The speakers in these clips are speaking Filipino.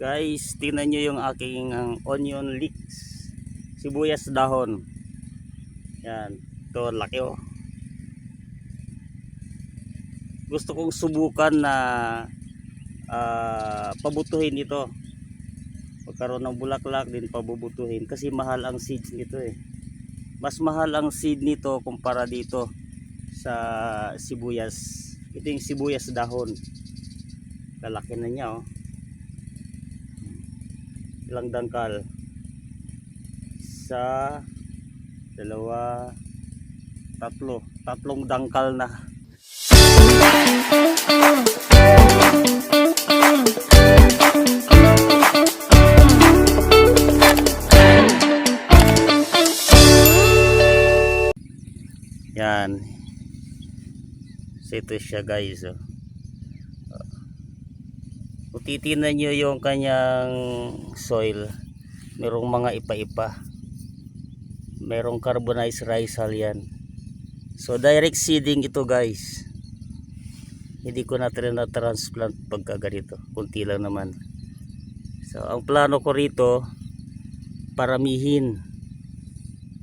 Guys, tingnan nyo yung aking ang onion leeks. Sibuyas dahon. Yan. Ito, laki oh. Gusto kong subukan na ah, pabutuhin ito. Pagkaroon ng bulaklak din pabubutuhin. Kasi mahal ang seeds nito eh. Mas mahal ang seed nito kumpara dito sa sibuyas. Ito yung sibuyas dahon. Lalaki na niya oh ilang dangkal sa dalawa tatlo. Tatlong dangkal na. Yan. So ito siya guys oh. Titinan nyo yung kanyang soil, merong mga ipa-ipa. Merong carbonized hull yan. So direct seeding ito guys. Hindi ko na na transplant pagka ganito. Kunti lang naman. So ang plano ko rito, paramihin,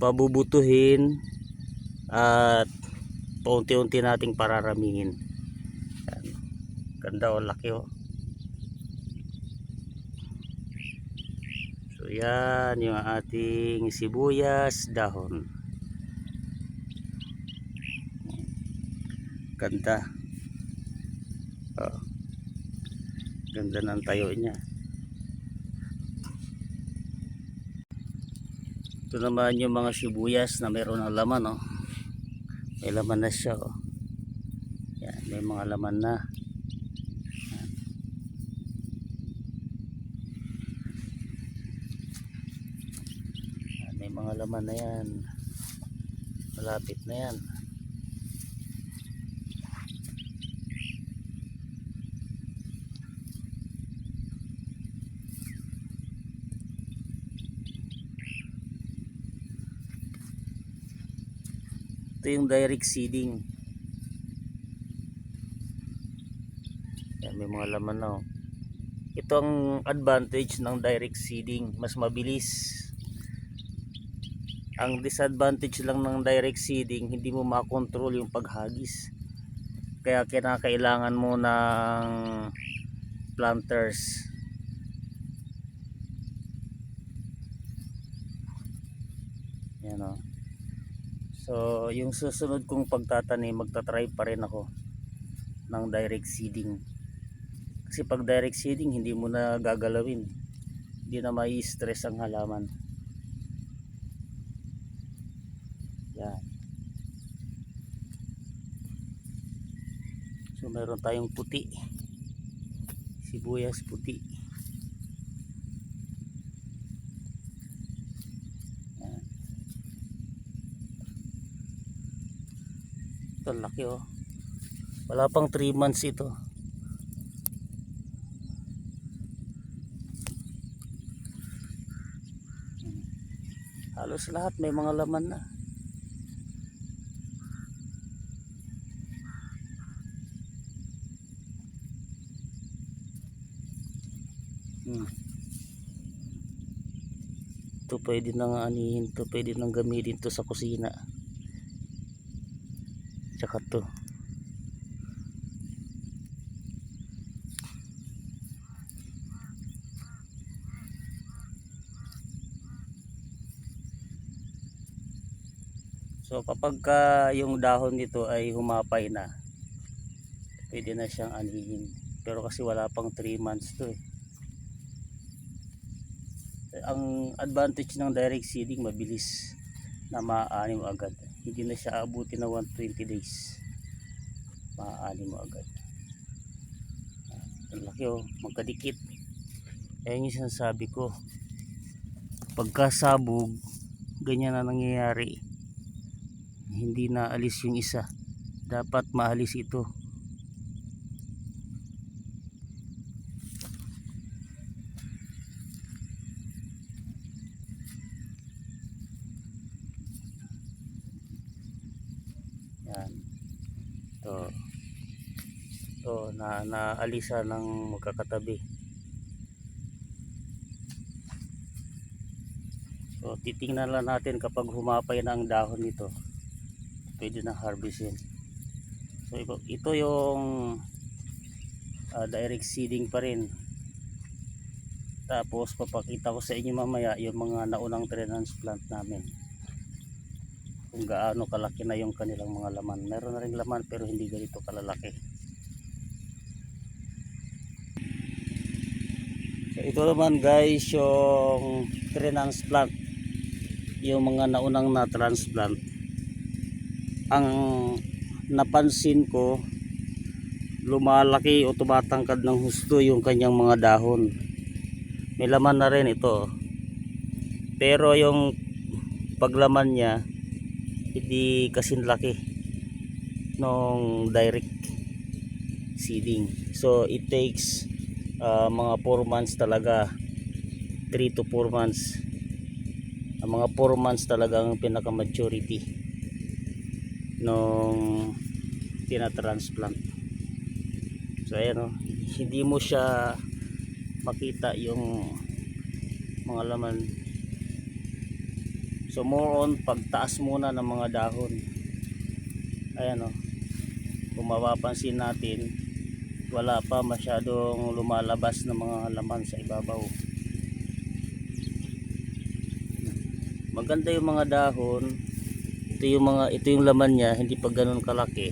pabubutuhin, at paunti-unti nating pararamihin. Ganda o laki o. yan yung ating sibuyas dahon. Ganda. Oh. Ganda ng tayo niya. Ito naman yung mga sibuyas na meron ng laman oh. May laman na siya oh. Yan, may mga laman na. Yan, may mga laman na yan. Malapit na yan. Ito yung direct seeding. Yan may mga laman na oh. ito ang advantage ng direct seeding. Mas mabilis ang disadvantage lang ng direct seeding hindi mo makontrol yung paghagis. Kaya kinakailangan mo ng planters. Yan o so yung susunod kong pagtatanim magtatry pa rin ako ng direct seeding. Kasi pag direct seeding hindi mo na gagalawin. Hindi na mai stress ang halaman Yan. So meron tayong puti. Sibuyas puti. Yan. Ito laki oh. Wala pang 3 months ito. Halos lahat may mga laman na. Pwede nang anihin to, pwede nang gamitin to sa kusina. Tsaka to. So kapag ka yung dahon nito ay humapay na, pwede na siyang anihin. Pero kasi wala pang 3 months to eh ang advantage ng direct seeding mabilis na maaani mo agad. Hindi na siya abuti na 120 days. Maaani mo agad. Ang laki oh. Magkadikit. Ayan yung sinasabi ko. Pagkasabog ganyan na nangyayari. Hindi na alis yung isa. Dapat maalis ito na alisa ng magkakatabi. So titingnan lang natin kapag humapay na ang dahon nito. Pwede na harvestin. So ito yung uh, direct seeding pa rin. Tapos papakita ko sa inyo mamaya yung mga naunang transplant namin. Kung gaano kalaki na yung kanilang mga laman. Meron na rin laman pero hindi ganito kalalaki. So ito naman guys yung transplant. Yung mga naunang na transplant. Ang napansin ko lumalaki o tumatangkad ng husto yung kanyang mga dahon. May laman na rin ito. Pero yung paglaman niya hindi kasing laki nung direct seeding. So it takes uh, mga 4 months talaga. 3 to 4 months. Ang mga 4 months talaga ang pinaka maturity nung tinatransplant. So ayan o hindi mo siya makita yung mga laman. So more on pagtaas muna ng mga dahon. Ayan o kung mapapansin natin wala pa masyadong lumalabas ng mga laman sa ibabaw. Maganda yung mga dahon. Ito yung mga ito yung laman niya hindi pa ganun kalaki.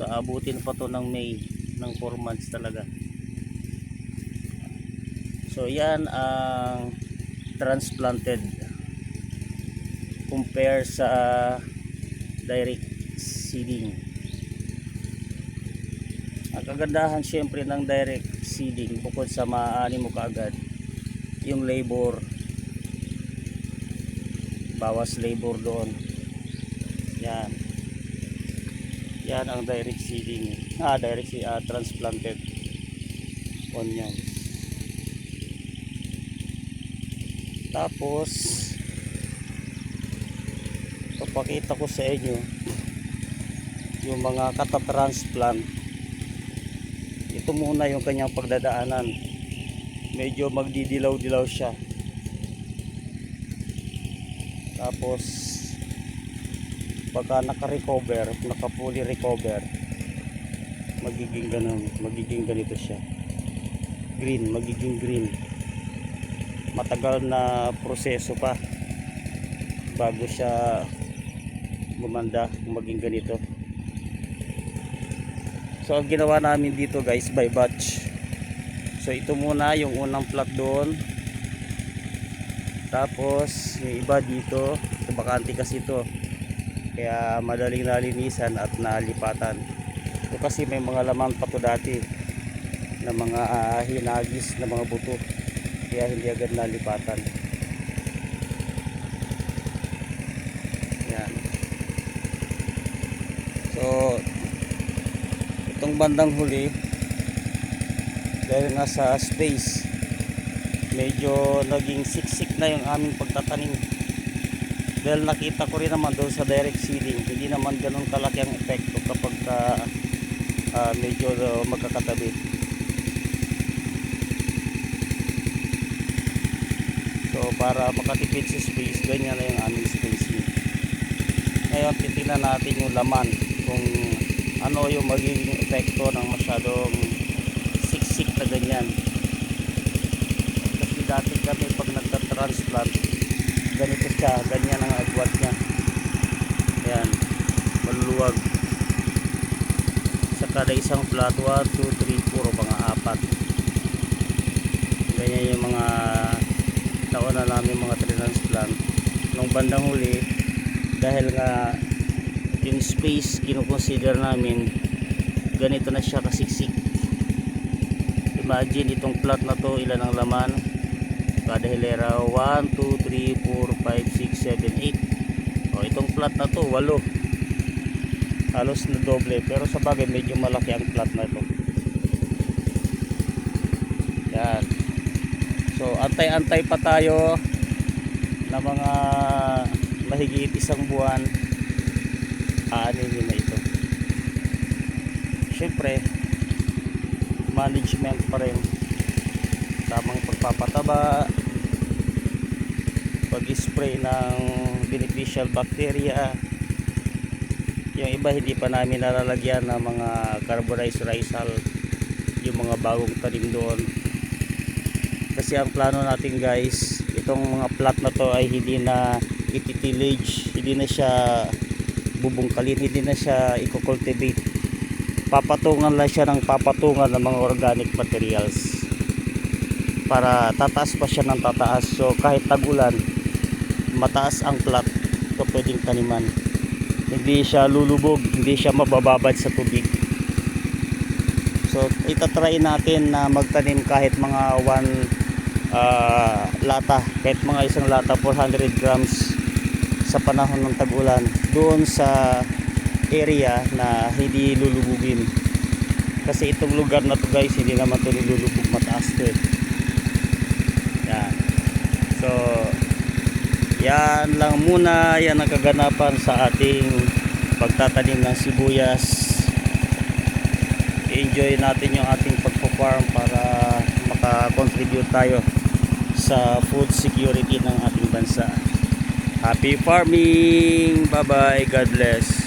So abutin pa to ng May ng 4 months talaga. So yan ang transplanted compare sa direct seeding ang kagandahan syempre ng direct seeding bukod sa maaani mo kaagad yung labor. Bawas labor doon. Yan. Yan ang direct seeding. Ah direct ah, transplanted onion. Tapos papakita ko sa inyo yung mga katatransplant ito muna yung kanyang pagdadaanan. Medyo magdidilaw-dilaw siya. Tapos pagka naka-recover naka-fully recover magiging ganun magiging ganito siya. Green magiging green. Matagal na proseso pa bago siya gumanda maging ganito so ang ginawa namin dito guys by batch. So ito muna yung unang plot doon. Tapos yung iba dito ito bakante kasi ito. Kaya madaling nalinisan at nalipatan. Ito kasi may mga laman pa to dati na mga uh, hinagis na mga buto. Kaya hindi agad nalipatan. Yan. So itong bandang huli dahil nga sa space medyo naging siksik na yung aming pagtatanim. Dahil nakita ko rin naman doon sa direct seeding hindi naman ganun kalaki ang epekto kapag uh, uh, medyo uh, magkakatabi. So para makatipid sa space ganyan na yung aming spacing ngayon titignan natin yung laman kung ano yung magiging epekto ng masyadong siksik na ganyan? Dati kami pag nagta-transplant ganito siya, ganyan ang agwat niya. Ayan maluluwag sa kada isang plat 1, 2, 3, 4 mga apat. Ganyan yung mga taon na namin mga transplant. Nung bandang huli dahil nga yung space kinukonsider namin ganito na siya kasiksik. Imagine itong plot na to ilan ang laman? Kada hilera 1, 2, 3, 4, 5, 6, 7, 8 o itong plat na to 8 halos na doble pero sa bagay medyo malaki ang plat na to. Yan. So antay antay pa tayo na mga mahigit isang buwan aaninin na ito? Syempre management pa rin. Tamang pagpapataba mag-spray ng beneficial bacteria. Yung iba hindi pa namin nalalagyan ng mga carbonized rice hull yung mga bagong tanim doon. Kasi ang plano natin guys itong mga plat na to ay hindi na ititilage hindi na siya bubungkalin hindi na siya i-cultivate. Papatungan lang siya ng papatungan ng mga organic materials. Para tataas pa siya ng tataas. So kahit tagulan mataas ang plat so pwedeng taniman. Hindi siya lulubog hindi siya mabababad sa tubig. So itatry natin na magtanim kahit mga 1 lata. Kahit mga isang lata 400 grams sa panahon ng tag-ulan doon sa area na hindi lulubugin. Kasi itong lugar na to guys hindi naman to nilulubog mataas to eh. yan. So yan lang muna. Yan ang kaganapan sa ating pagtatanim ng sibuyas. Enjoy natin yung ating pagpo-farm para makakontribute tayo sa food security ng ating bansa happy farming. Bye bye God bless